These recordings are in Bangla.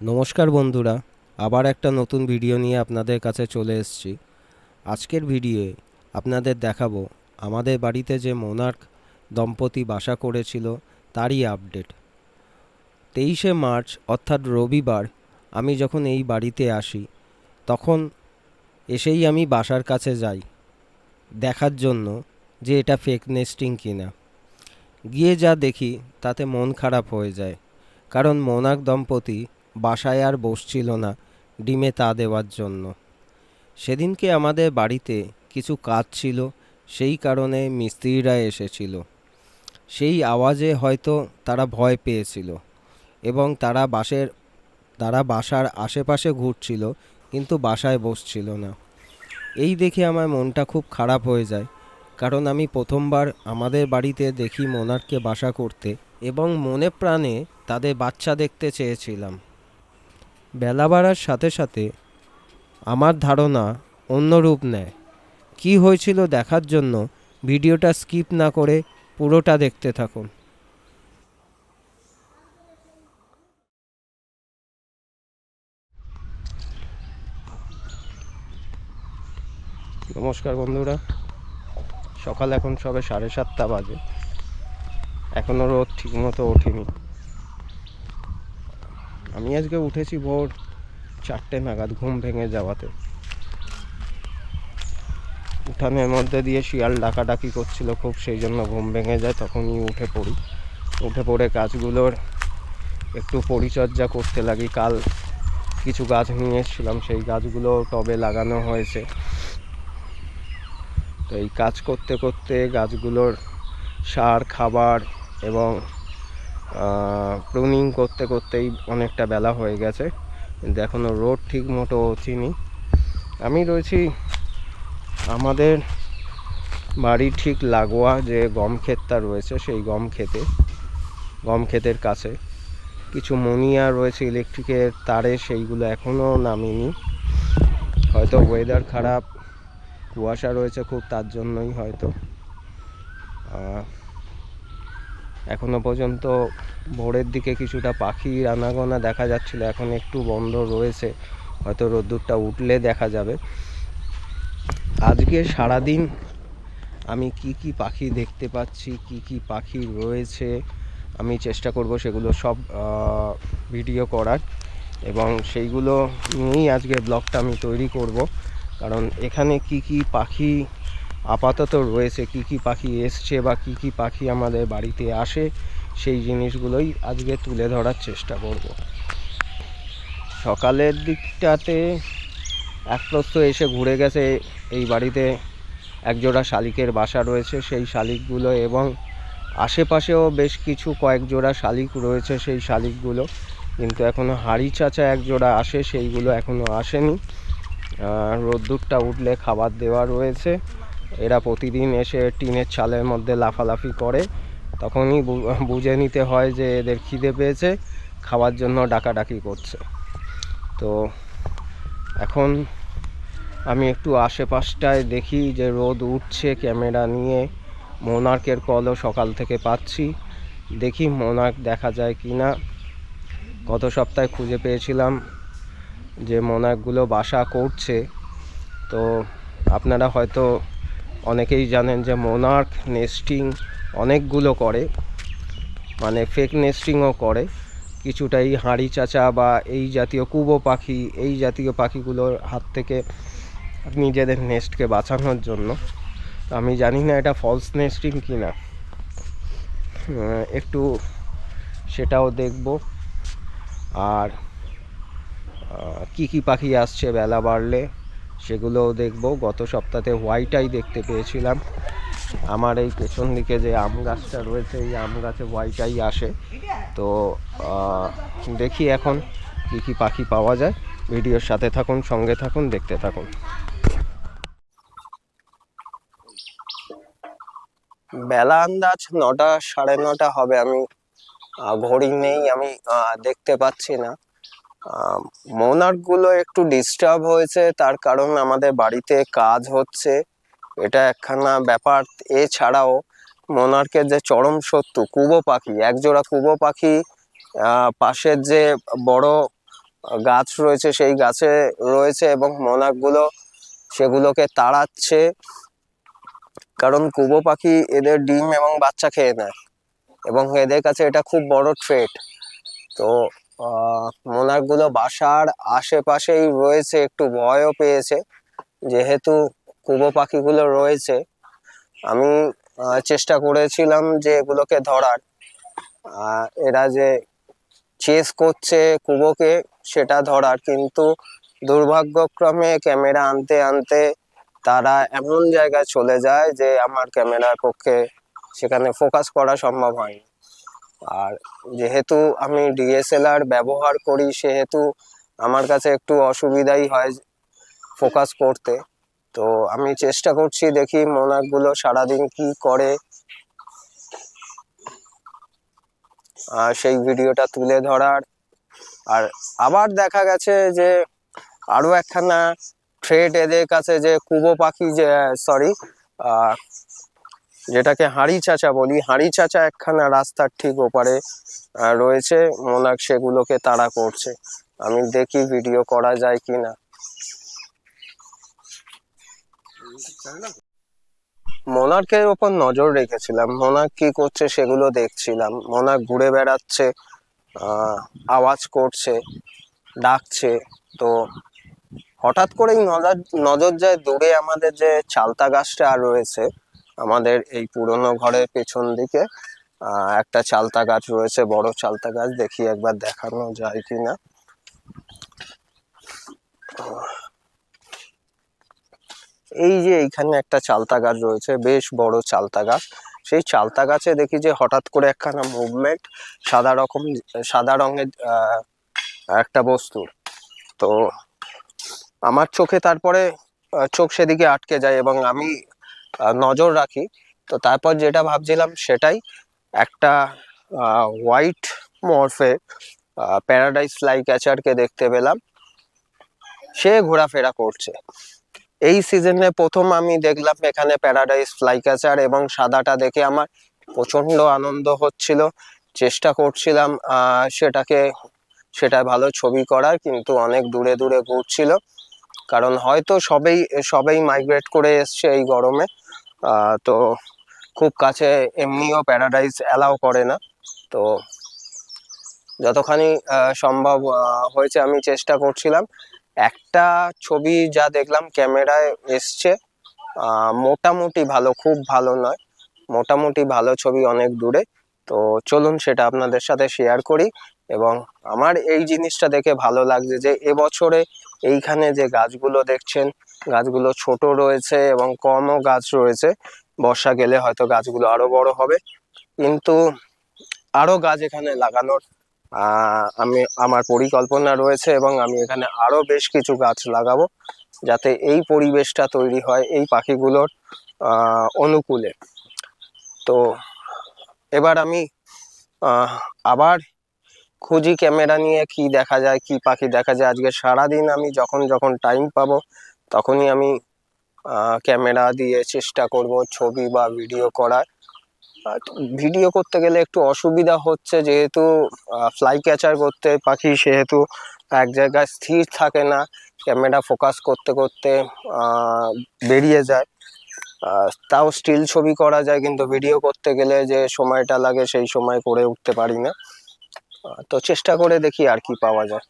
নমস্কার বন্ধুরা, আবার একটা নতুন ভিডিও নিয়ে আপনাদের কাছে চলে এসেছি। আজকের ভিডিওয়ে আপনাদের দেখাবো, আমাদের বাড়িতে যে মোনার্ক দম্পতি বাসা করেছিল, তারই আপডেট। তেইশে মার্চ, অর্থাৎ রবিবার, আমি যখন এই বাড়িতে আসি, তখন এসেই আমি বাসার কাছে যাই, দেখার জন্য যে এটা ফেক নেস্টিং কিনা। গিয়ে যা দেখি, তাতে মন খারাপ হয়ে যায়, কারণ মোনাক দম্পতি বাসায় আর বসছিল না ডিমে তা দেওয়ার জন্য। সেদিনকে আমাদের বাড়িতে কিছু কাজ ছিল, সেই কারণে মিস্ত্রিরা এসেছিল। সেই আওয়াজে হয়তো তারা ভয় পেয়েছিল এবং তারা বাসের, তারা বাসার আশেপাশে ঘুরছিল, কিন্তু বাসায় বসছিল না। এই দেখে আমার মনটা খুব খারাপ হয়ে যায়, কারণ আমি প্রথমবার আমাদের বাড়িতে দেখি মোনারকে বাসা করতে এবং মনে প্রাণে তাদের বাচ্চা দেখতে চেয়েছিলাম। বেলা বাড়ার সাথে সাথে আমার ধারণা অন্য রূপ নেয়। কী হয়েছিল দেখার জন্য ভিডিওটা স্কিপ না করে পুরোটা দেখতে থাকুন। নমস্কার বন্ধুরা। সকাল এখন সবে সাড়ে সাতটা বাজে। এখনও রোদ ঠিকমতো ওঠেনি। আমি আজকে উঠেছি ভোর চারটে নাগাদ, ঘুম ভেঙে যাওয়াতে। উঠানের মধ্যে দিয়ে শিয়াল ডাকাডাকি করছিল খুব, সেই জন্য ঘুম ভেঙে যায়, তখনই উঠে পড়ি। উঠে পড়ে গাছগুলোর একটু পরিচর্যা করতে লাগি। কাল কিছু গাছ নিয়ে এসেছিলাম সেই গাছগুলো টবে লাগানো হয়েছে। তো এই কাজ করতে করতে গাছগুলোর সার, খাবার এবং প্রুনিং করতে করতেই অনেকটা বেলা হয়ে গেছে। কিন্তু এখনও রোড ঠিক মতো ওঠেনি। আমি রয়েছি আমাদের বাড়ির ঠিক লাগোয়া যে গম ক্ষেতটা রয়েছে, সেই গম ক্ষেতে, গম ক্ষেতের কাছে। কিছু মনিয়া রয়েছে ইলেকট্রিকের তারে, সেইগুলো এখনও নামিনি। হয়তো ওয়েদার খারাপ, কুয়াশা রয়েছে খুব, তার জন্যই হয়তো। এখনও পর্যন্ত ভোরের দিকে কিছুটা পাখির আনাগোনা দেখা যাচ্ছিল, এখন একটু বন্ধ রয়েছে, হয়তো রোদ্দুরটা উঠলে দেখা যাবে। আজকে সারাদিন আমি কি কি পাখি দেখতে পাচ্ছি, কি কি পাখি রয়েছে, আমি চেষ্টা করব সেগুলো সব ভিডিও করার এবং সেইগুলো নিয়েই আজকে ব্লগটা আমি তৈরি করব। কারণ এখানে কি কি পাখি আপাতত রয়েছে কি কি পাখি এসছে বা কি কি পাখি আমাদের বাড়িতে আসে, সেই জিনিসগুলোই আজকে তুলে ধরার চেষ্টা করব। সকালের দিকটাতে এক এসে ঘুরে গেছে এই বাড়িতে একজোড়া শালিকের বাসা রয়েছে, সেই শালিকগুলো এবং আশেপাশেও বেশ কিছু কয়েক জোড়া শালিক রয়েছে সেই শালিকগুলো। কিন্তু এখনও হাড়ি চাচা এক জোড়া আসে, সেইগুলো এখনও আসেনি। রোদ্দুরটা উঠলে খাবার দেওয়া রয়েছে। এরা প্রতিদিন এসে টিনের চালের মধ্যে লাফালাফি করে। তখনই বুঝে নিতে হয় যে এদের খিদে পেয়েছে, খাওয়ার জন্য ডাকাডাকি করছে। তো এখন আমি একটু আশেপাশটায় দেখি যে রোদ উঠছে ক্যামেরা নিয়ে। মোনার্কের কলও সকাল থেকে পাচ্ছি। দেখি মোনার্ক দেখা যায় কি না। গত সপ্তাহে খুঁজে পেয়েছিলাম যে মোনার্কগুলো বাসা করছে। তো আপনারা হয়তো অনেকেই জানেন যে মোনার্ক নেস্টিং অনেকগুলো করে মানে ফেক নেস্টিংও করে। কিছুটা এই হাঁড়ি চাচা বা এই জাতীয় কুবো পাখি, এই জাতীয় পাখিগুলোর হাত থেকে নিজেদের নেস্টকে বাঁচানোর জন্য। তো আমি জানি না এটা ফলস নেস্টিং কি না একটু সেটাও দেখব। আর কি কি পাখি আসছে বেলা বাড়লে? সেগুলোও দেখব। গত সপ্তাহে হোয়াইট আই দেখতে পেয়েছিলাম। আমার এই পেছন দিকে যে আম গাছটা রয়েছে, এই আম গাছে হোয়াইট আই আসে। তো দেখি এখন কী কী পাখি পাওয়া যায়। ভিডিওর সাথে থাকুন, সঙ্গে থাকুন, দেখতে থাকুন। বেলা আন্দাজ নটা, সাড়ে নটা হবে। আমি ঘড়ি নেই, আমি দেখতে পাচ্ছি না। গুলো একটু ডিস্টার্ব হয়েছে, তার কারণ আমাদের বাড়িতে কাজ হচ্ছে। এটা একখানা ব্যাপার। এছাড়াও মোনার্কের যে চরম শত্রু, কুবো পাখি, একজোড়া কুবো পাখি পাশের যে বড় গাছ রয়েছে, সেই গাছে রয়েছে এবং মনাকগুলো সেগুলোকে তাড়াচ্ছে। কারণ কুবো পাখি এদের ডিম এবং বাচ্চা খেয়ে নেয় এবং এদের কাছে এটা খুব বড় ট্রেট তো মোনাকগুলো বাসার আশেপাশেই রয়েছে, একটু ভয়ও পেয়েছে। যেহেতু কুবো পাখিগুলো রয়েছে, আমি চেষ্টা করেছিলাম যে এগুলোকে ধরার। এরা যে চেস করছে কুবোকে সেটা ধরার, কিন্তু দুর্ভাগ্যক্রমে ক্যামেরা আনতে আনতে তারা এমন জায়গায় চলে যায় যে আমার ক্যামেরার পক্ষে সেখানে ফোকাস করা সম্ভব হয়নি। আর যেহেতু আমি ডিএসএলআর ব্যবহার করি, সেহেতু আমার কাছে একটু অসুবিধাই হয় ফোকাস করতে। তো আমি চেষ্টা করছি দেখি মোনাকগুলো সারাদিন কি করে। আর সেই ভিডিওটা তুলে ধরার। আর আবার দেখা গেছে যে আরও একখানা থ্রেড এদের কাছে যে কুবো পাখি যে সরি যেটাকে হাঁড়ি চাচা বলি, হাঁড়ি চাচা একখানা রাস্তার ঠিক ওপারে রয়েছে। মোনাক সেগুলোকে তাড়া করছে। আমি দেখি ভিডিও করা যায় কি না মোনার্কের ওপর নজর রেখেছিলাম। মোনাক কি করছে সেগুলো দেখছিলাম। মোনাক ঘুরে বেড়াচ্ছে আওয়াজ করছে, ডাকছে। তো হঠাৎ করেই নজর নজর যায় দূরে আমাদের যে চালতা গাছটা রয়েছে আমাদের এই পুরনো ঘরের পেছন দিকে একটা চালতা গাছ রয়েছে, বড় চালতা গাছ, দেখি একবার দেখানো যায় কিনা। এই যে এইখানে একটা চালতা গাছ রয়েছে, বেশ বড় চালতা গাছ। সেই চালতা গাছে দেখি যে হঠাৎ করে একখানা মুভমেন্ট সাদা রকম, সাদা রঙের একটা বস্তু। তো আমার চোখে তারপরে চোখ সেদিকে আটকে যায় এবং আমি নজর রাখি। তো তারপর যেটা ভাবছিলাম সেটাই একটা হোয়াইট মরফে প্যারাডাইস ফ্লাই ক্যাচারকে দেখতে পেলাম। সে ঘোরাফেরা করছে। এই সিজনে প্রথম আমি দেখলাম এখানে প্যারাডাইস ফ্লাই ক্যাচার এবং সাদাটা দেখে আমার প্রচণ্ড আনন্দ হচ্ছিল। চেষ্টা করছিলাম সেটাকে সেটা ভালো ছবি করার, কিন্তু অনেক দূরে দূরে ঘুরছিল। কারণ হয়তো সবেই সবেই মাইগ্রেট করে এসছে এই গরমে। তো খুব কাছে এমনিও প্যারাডাইস অ্যালাউ করে না। তো যতখানি সম্ভব হয়েছে আমি চেষ্টা করছিলাম। একটা ছবি যা দেখলাম ক্যামেরায় এসছে মোটামুটি ভালো, খুব ভালো নয়। মোটামুটি ভালো ছবি অনেক দূরে। তো চলুন সেটা আপনাদের সাথে শেয়ার করি এবং আমার এই জিনিসটা দেখে ভালো লাগছে যে এবছরে এইখানে যে গাছগুলো দেখছেন, গাছগুলো ছোট রয়েছে এবং কমও গাছ রয়েছে। বর্ষা গেলে হয়তো গাছগুলো আরও বড় হবে। কিন্তু আরও গাছ এখানে লাগানোর আমি, আমার পরিকল্পনা রয়েছে এবং আমি এখানে আরও বেশ কিছু গাছ লাগাবো যাতে এই পরিবেশটা তৈরি হয় এই পাখিগুলোর অনুকূলে। তো এবার আমি আবার খুঁজি ক্যামেরা নিয়ে কি দেখা যায়, কি পাখি দেখা যায়। আজকে সারাদিন আমি যখন যখন টাইম পাবো, তখনই আমি ক্যামেরা দিয়ে চেষ্টা করব ছবি বা ভিডিও করার। ভিডিও করতে গেলে একটু অসুবিধা হচ্ছে যেহেতু ফ্লাই ক্যাচার করতে পাখি সেহেতু এক জায়গায় স্থির থাকে না, ক্যামেরা ফোকাস করতে করতে বেরিয়ে যায়। তাও স্টিল ছবি করা যায়, কিন্তু ভিডিও করতে গেলে যে সময়টা লাগে সেই সময় করে উঠতে পারি না। তো চেষ্টা করে দেখি আর কি পাওয়া যায়।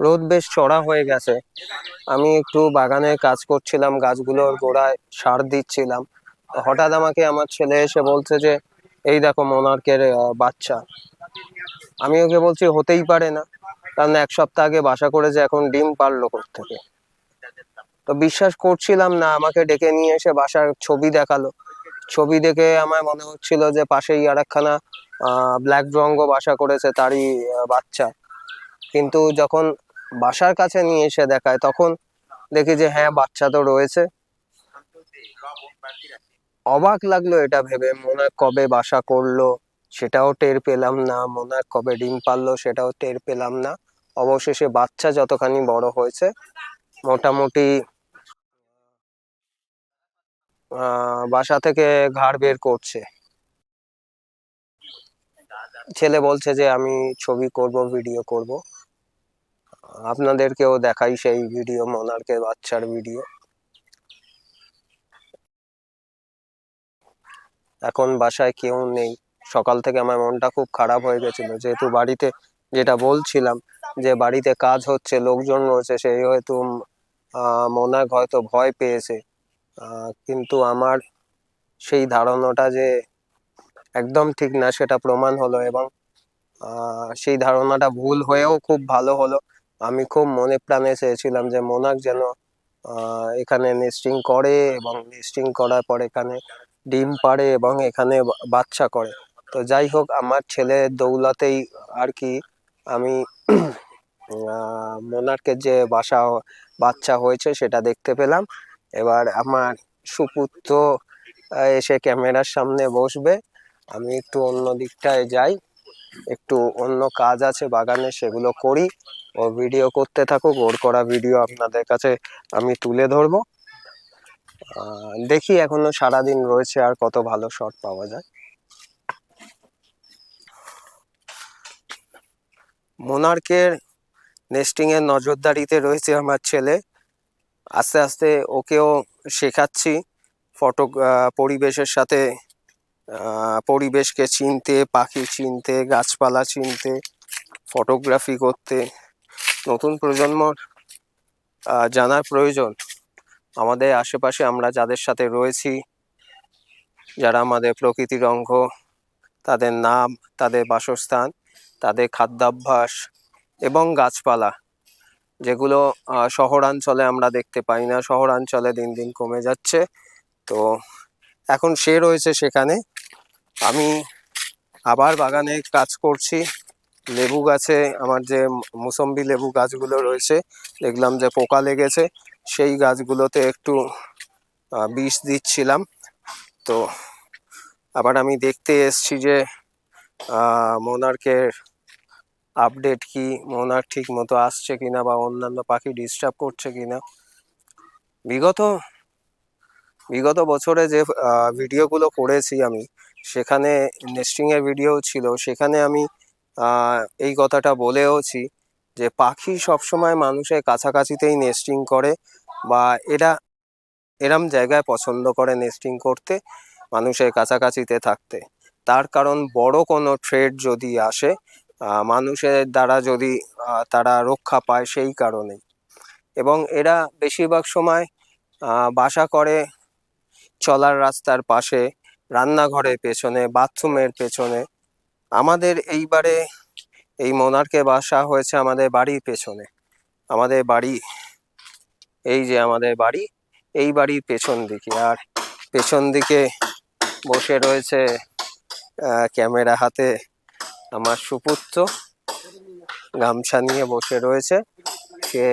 রোদ বেশ চড়া হয়ে গেছে। আমি একটু বাগানে কাজ করছিলাম, গাছগুলোর গোড়ায় সার দিচ্ছিলাম। হঠাৎ আমাকে আমার ছেলে এসে বলছে যে, এই দেখো মোনার্কের বাচ্চা। আমি ওকে বলছি, হতেই পারে না। কারণ এক সপ্তাহ আগে বাসা করেছে, এখন ডিম পারল থেকে তো বিশ্বাস করছিলাম না, আমাকে ডেকে নিয়ে এসে বাসার ছবি দেখাল। ছবি দেখে আমার মনে হচ্ছিল যে পাশেই আর একখানা ব্ল্যাক রঙ্গ বাসা করেছে তারই বাচ্চা। কিন্তু যখন বাসার কাছে নিয়ে এসে দেখায়, তখন দেখি যে হ্যাঁ বাচ্চা তো রয়েছে। অবাক লাগল এটা ভেবে, মনে কবে বাসা করল, সেটাও টের পেলাম না। মনে কবে ডিম পারল, সেটাও টের পেলাম না। অবশেষে বাচ্চা যতখানি বড় হয়েছে, মোটামুটি বাসা থেকে ঘাড় বের করছে। ছেলে বলছে যে, আমি ছবি করব, ভিডিও করব। আপনাদেরকেও দেখাই সেই ভিডিও মোনার্কের বাচ্চার ভিডিও। এখন বাসায় কেউ নেই। সকাল থেকে আমার মনটা খুব খারাপ হয়ে গেছিল। যেহেতু বাড়িতে যেটা বলছিলাম যে, বাড়িতে কাজ হচ্ছে, লোকজন রয়েছে সেই হয়তো মোনাক হয়তো ভয় পেয়েছে। কিন্তু আমার সেই ধারণাটা যে একদম ঠিক না, সেটা প্রমাণ হলো এবং সেই ধারণাটা ভুল হয়েও খুব ভালো হলো। আমি খুব মনে প্রাণে চেয়েছিলাম যে মোনাক যেন এখানে নেস্টিং করে এবং নেস্টিং করার পর এখানে ডিম পাড়ে এবং এখানে বাচ্চা করে। তো যাই হোক, আমার ছেলের দৌলতেই আর কি আমি মোনার্কের যে বাসা বাচ্চা হয়েছে সেটা দেখতে পেলাম। এবার আমার সুপুত্র এসে ক্যামেরার সামনে বসবে। আমি একটু অন্য দিকটায় যাই। একটু অন্য কাজ আছে বাগানে, সেগুলো করি। ও ভিডিও করতে থাকুক, ওর করা ভিডিও আপনাদের কাছে আমি তুলে ধরবো। দেখি এখনও সারাদিন রয়েছে আর কত ভালো শট পাওয়া যায়। মোনার্কের নেস্টিং এর নজরদারিতে রয়েছে আমার ছেলে। আস্তে আস্তে ওকেও শেখাচ্ছি। ফটো পরিবেশের সাথে পরিবেশকে চিনতে, পাখি চিনতে, গাছপালা চিনতে, ফটোগ্রাফি করতে। নতুন প্রজন্মর জানার প্রয়োজন। আমাদের আশেপাশে আমরা যাদের সাথে রয়েছি, যারা আমাদের প্রকৃতির অঙ্গ, তাদের নাম, তাদের বাসস্থান, তাদের খাদ্যাভ্যাস এবং গাছপালা। যেগুলো শহরাঞ্চলে আমরা দেখতে পাই না। শহরাঞ্চলে দিন দিন কমে যাচ্ছে। তো এখন সে রয়েছে সেখানে। আমি আবার বাগানে কাজ করছি। লেবু গাছে, আমার যে মুসম্বি লেবু গাছগুলো রয়েছে, দেখলাম যে পোকা লেগেছে। সেই গাছগুলোতে একটু বিষ দিচ্ছিলাম। তো আবার আমি দেখতে এসছি যে মোনার্কের আপডেট কি মোনার ঠিক মতো আসছে কিনা বা অন্যান্য পাখি ডিস্টার্ব করছে কিনা? বিগত বিগত বছরে যে ভিডিওগুলো করেছি আমি, সেখানে নেস্টিংয়ের ভিডিও ছিল, সেখানে আমি এই কথাটা বলেওছি যে পাখি সবসময় মানুষের কাছাকাছিতেই নেস্টিং করে বা এরা এরম জায়গায় পছন্দ করে নেস্টিং করতে, মানুষের কাছাকাছিতে থাকতে। তার কারণ বড় কোনো ট্রেড যদি আসে মানুষের দ্বারা যদি তারা রক্ষা পায় সেই কারণেই। এবং এরা বেশিরভাগ সময় বাসা করে চলার রাস্তার পাশে, রান্নাঘরের পেছনে, বাথরুমের পেছনে। আমাদের এইবারে এই মোনার্কে বাসা হয়েছে আমাদের বাড়ির পেছনে। আমাদের বাড়ি, এই যে আমাদের বাড়ি, এই বাড়ির পেছন দিকে। আর পেছন দিকে বসে রয়েছে ক্যামেরা হাতে আমার সুপুত্র গামছা নিয়ে বসে রয়েছে। সে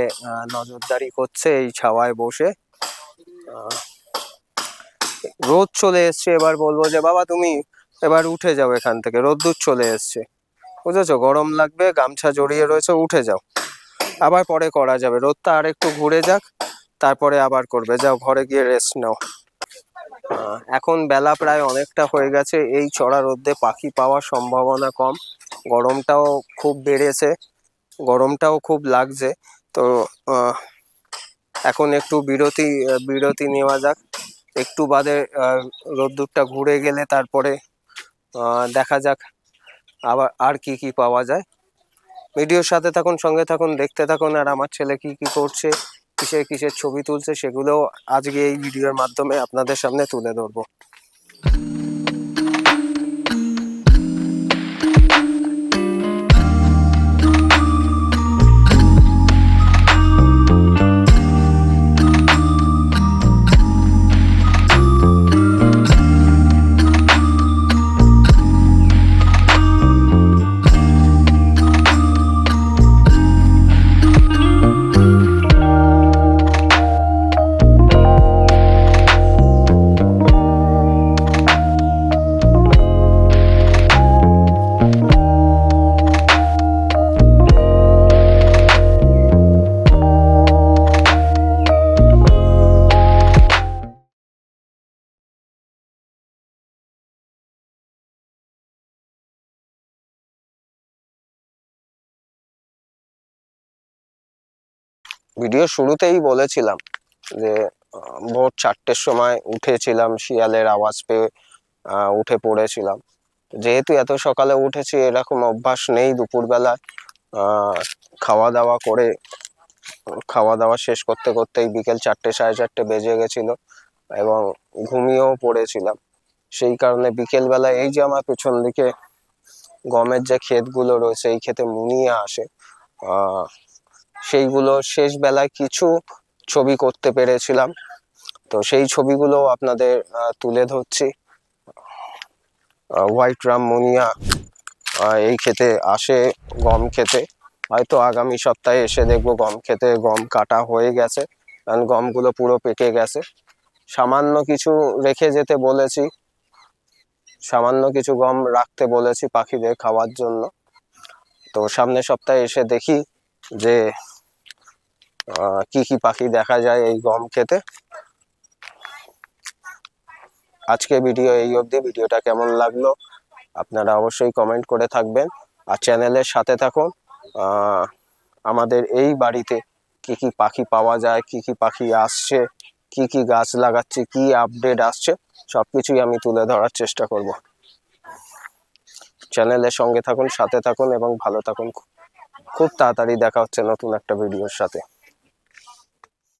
নজরদারি করছে এই ছাওয়ায় বসে। রোদ চলে এসছে, এবার বলব যে, বাবা, তুমি এবার উঠে যাও এখান থেকে। রোদ্দুর চলে এসছে। বুঝেছ? গরম লাগবে, গামছা জড়িয়ে রয়েছে, উঠে যাও। আবার পরে করা যাবে। রোদটা আর একটু ঘুরে যাক, তারপরে আবার করবে। যাও, ঘরে গিয়ে রেস্ট নাও। এখন বেলা প্রায় অনেকটা হয়ে গেছে। এই চড়া রোদে পাখি পাওয়ার সম্ভাবনা কম। গরমটাও খুব বেড়েছে। গরমটাও খুব লাগছে। তো এখন একটু বিরতি বিরতি নেওয়া যাক। একটু বাদে রোদ্দুরটা ঘুরে গেলে তারপরে দেখা যাক আবার আর কি কি পাওয়া যায়। ভিডিওর সাথে থাকুন, সঙ্গে থাকুন, দেখতে থাকুন, আর আমার ছেলে কি কি করছে। কিসের কিসের ছবি তুলছে সেগুলো আজকে এই ভিডিওর মাধ্যমে আপনাদের সামনে তুলে ধরবো। ভিডিও শুরুতেই বলেছিলাম যে ভোর চারটের সময় উঠেছিলাম, শিয়ালের আওয়াজ পেয়ে উঠে পড়েছিলাম। যেহেতু এত সকালে উঠেছি, এরকম অভ্যাস নেই দুপুরবেলা খাওয়া দাওয়া করে খাওয়া দাওয়া শেষ করতে করতেই বিকেল চারটে, সাড়ে চারটে বেজে গেছিল এবং ঘুমিয়েও পড়েছিলাম। সেই কারণে বিকেল বেলা এই যে আমার পেছন দিকে গমের যে ক্ষেতগুলো রয়েছে, এই ক্ষেতে মুনিয়ে আসে সেইগুলো শেষ বেলায় কিছু ছবি করতে পেরেছিলাম। তো সেই ছবিগুলো আপনাদের তুলে ধরছি। হোয়াইট রাম মুনিয়া এই খেতে আসে গম খেতে হয়তো আগামী সপ্তাহে এসে দেখব গম খেতে গম কাটা হয়ে গেছে, কারণ গমগুলো পুরো পেকে গেছে। সামান্য কিছু রেখে যেতে বলেছি, সামান্য কিছু গম রাখতে বলেছি পাখিদের খাওয়ার জন্য। তো সামনের সপ্তাহে এসে দেখি যে কি কি পাখি দেখা যায় এই গম খেতে? আজকে ভিডিও এই অবধি। ভিডিওটা কেমন লাগল? আপনারা অবশ্যই কমেন্ট করে থাকবেন। আর চ্যানেলের সাথে থাকুন। আমাদের এই বাড়িতে কি কি পাখি পাওয়া যায়, কি কি পাখি আসছে, কি কি গাছ লাগাচ্ছে, কি আপডেট আসছে সব কিছুই আমি তুলে ধরার চেষ্টা করব। চ্যানেলের সঙ্গে থাকুন, সাথে থাকুন এবং ভালো থাকুন। খুব তাড়াতাড়ি দেখা হচ্ছে নতুন একটা ভিডিওর সাথে।